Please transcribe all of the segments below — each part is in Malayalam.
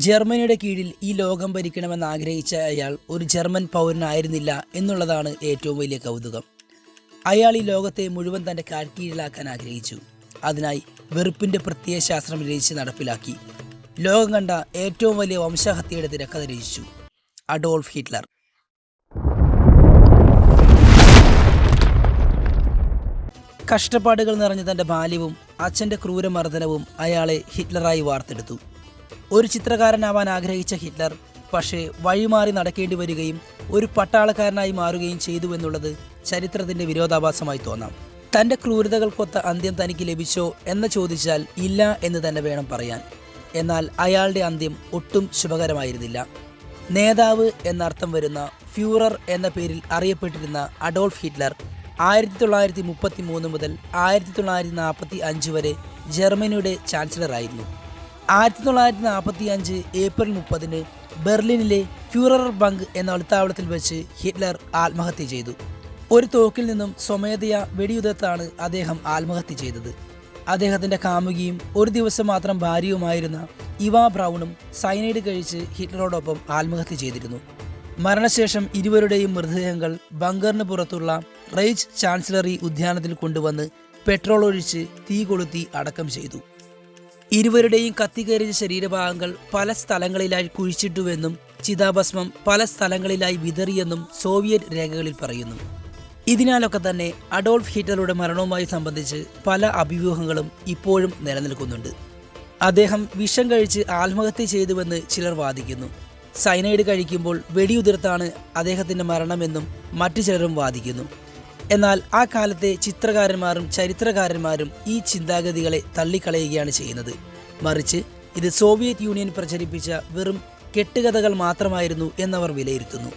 ജർമ്മനിയുടെ കീഴിൽ ഈ ലോകം ഭരിക്കണമെന്ന് ആഗ്രഹിച്ച അയാൾ ഒരു ജർമ്മൻ പൗരനായിരുന്നില്ല എന്നുള്ളതാണ് ഏറ്റവും വലിയ കൗതുകം. അയാൾ ഈ ലോകത്തെ മുഴുവൻ തന്റെ കാൽക്കീഴിലാക്കാൻ ആഗ്രഹിച്ചു. അതിനായി വെറുപ്പിന്റെ പ്രത്യയ ശാസ്ത്രം രചിച്ച് നടപ്പിലാക്കി. ലോകം കണ്ട ഏറ്റവും വലിയ വംശഹത്യയുടെ തിരക്കഥ രചിച്ചു. Adolf Hitler. കഷ്ടപ്പാടുകൾ നിറഞ്ഞ തന്റെ ബാല്യവും അച്ഛന്റെ ക്രൂരമർദ്ദനവും അയാളെ ഹിറ്റ്ലറായി വാർത്തെടുത്തു. ഒരു ചിത്രകാരനാവാൻ ആഗ്രഹിച്ച ഹിറ്റ്ലർ പക്ഷേ വഴിമാറി നടക്കേണ്ടി വരികയും ഒരു പട്ടാളക്കാരനായി മാറുകയും ചെയ്തു എന്നുള്ളത് ചരിത്രത്തിന്റെ വിരോധാഭാസമായി തോന്നാം. തന്റെ ക്രൂരതകൾക്കൊത്ത അന്ത്യം തനിക്ക് ലഭിച്ചോ എന്ന് ചോദിച്ചാൽ ഇല്ല എന്ന് തന്നെ വേണം പറയാൻ. എന്നാൽ അയാളുടെ അന്ത്യം ഒട്ടും ശുഭകരമായിരുന്നില്ല. നേതാവ് എന്നർത്ഥം വരുന്ന ഫ്യൂറർ എന്ന പേരിൽ അറിയപ്പെട്ടിരുന്ന അഡോൾഫ് ഹിറ്റ്ലർ ആയിരത്തി തൊള്ളായിരത്തി മുപ്പത്തി മൂന്ന് മുതൽ ആയിരത്തി തൊള്ളായിരത്തി നാൽപ്പത്തി അഞ്ച് വരെ ജർമ്മനിയുടെ ചാൻസലറായിരുന്നു. ആയിരത്തി തൊള്ളായിരത്തി നാൽപ്പത്തി അഞ്ച് ഏപ്രിൽ മുപ്പതിന് ബെർലിനിലെ ഫ്യൂറർ ബങ്ക് എന്ന ഒളിത്താവളത്തിൽ വെച്ച് ഹിറ്റ്ലർ ആത്മഹത്യ ചെയ്തു. ഒരു തോക്കിൽ നിന്നും സ്വമേധയാ വെടിയുതിർത്താണ് അദ്ദേഹം ആത്മഹത്യ ചെയ്തത്. അദ്ദേഹത്തിന്റെ കാമുകിയും ഒരു ദിവസം മാത്രം ഭാര്യയുമായിരുന്ന ഇവാ ബ്രൗണും സൈനൈഡ് കഴിച്ച് ഹിറ്റ്ലറോടൊപ്പം ആത്മഹത്യ ചെയ്തിരുന്നു. മരണശേഷം ഇരുവരുടെയും മൃതദേഹങ്ങൾ ബങ്കറിന് പുറത്തുള്ള റൈച്ച് ചാൻസലറി ഉദ്യാനത്തിൽ കൊണ്ടുവന്ന് പെട്രോൾ ഒഴിച്ച് തീ കൊളുത്തി അടക്കം ചെയ്തു. ഇരുവരുടെയും കത്തിക്കേറിയ ശരീരഭാഗങ്ങൾ പല സ്ഥലങ്ങളിലായി കുഴിച്ചിട്ടുവെന്നും ചിതാഭസ്മം പല സ്ഥലങ്ങളിലായി വിതറിയെന്നും സോവിയറ്റ് രേഖകളിൽ പറയുന്നു. ഇതിനാലൊക്കെ തന്നെ അഡോൾഫ് ഹിറ്റ്ലറുടെ മരണവുമായി സംബന്ധിച്ച് പല അഭ്യൂഹങ്ങളും ഇപ്പോഴും നിലനിൽക്കുന്നുണ്ട്. അദ്ദേഹം വിഷം കഴിച്ച് ആത്മഹത്യ ചെയ്തുവെന്ന് ചിലർ വാദിക്കുന്നു. സൈനൈഡ് കഴിക്കുമ്പോൾ വെടിയുതിർത്താണ് അദ്ദേഹത്തിന്റെ മരണമെന്നും മറ്റു ചിലരും വാദിക്കുന്നു. എന്നാൽ ആ കാലത്തെ ചിത്രകാരന്മാരും ചരിത്രകാരന്മാരും ഈ ചിന്താഗതികളെ തള്ളിക്കളയുകയാണ് ചെയ്യുന്നത്. മറിച്ച് ഇത് സോവിയറ്റ് യൂണിയൻ പ്രചരിപ്പിച്ച വെറും കെട്ടുകഥകൾ മാത്രമായിരുന്നു എന്നവർ വിലയിരുത്തുന്നു.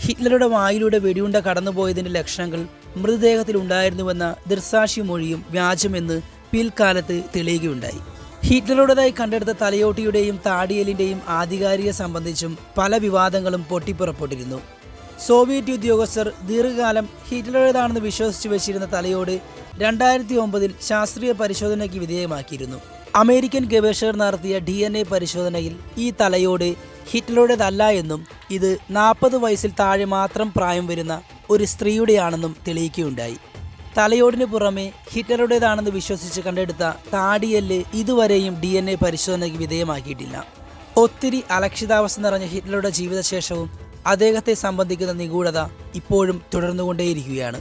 ഹിറ്റ്ലറുടെ വായിലൂടെ വെടിയുണ്ട കടന്നുപോയതിന്റെ ലക്ഷണങ്ങൾ മൃതദേഹത്തിൽ ഉണ്ടായിരുന്നുവെന്ന ദൃസാക്ഷി മൊഴിയും വ്യാജമെന്ന് പിൽക്കാലത്ത് തെളിയുകയുണ്ടായി. ഹിറ്റ്ലറുടേതായി കണ്ടെടുത്ത തലയോട്ടിയുടെയും താടിയലിന്റെയും ആധികാരിക സംബന്ധിച്ചും പല വിവാദങ്ങളും പൊട്ടിപ്പുറപ്പെട്ടിരുന്നു. സോവിയറ്റ് ഉദ്യോഗസ്ഥർ ദീർഘകാലം ഹിറ്റ്ലറേതാണെന്ന് വിശ്വസിച്ചു വെച്ചിരുന്ന തലയോട് രണ്ടായിരത്തി ഒമ്പതിൽ ശാസ്ത്രീയ പരിശോധനയ്ക്ക് വിധേയമാക്കിയിരുന്നു. അമേരിക്കൻ ഗവേഷകർ നടത്തിയ ഡി എൻ എ പരിശോധനയിൽ ഈ തലയോട് ഹിറ്റ്ലറുടേതല്ല എന്നും ഇത് നാൽപ്പത് വയസ്സിൽ താഴെ മാത്രം പ്രായം വരുന്ന ഒരു സ്ത്രീയുടെയാണെന്നും തെളിയിക്കുകയുണ്ടായി. തലയോടിന് പുറമെ ഹിറ്റ്ലറുടേതാണെന്ന് വിശ്വസിച്ച് കണ്ടെടുത്ത താടിയല്ല് ഇതുവരെയും ഡി പരിശോധനയ്ക്ക് വിധേയമാക്കിയിട്ടില്ല. ഒത്തിരി അലക്ഷിതാവസ്ഥ നിറഞ്ഞ ഹിറ്റ്ലറുടെ ജീവിതശേഷവും അദ്ദേഹത്തെ സംബന്ധിക്കുന്ന നിഗൂഢത ഇപ്പോഴും തുടർന്നുകൊണ്ടേയിരിക്കുകയാണ്.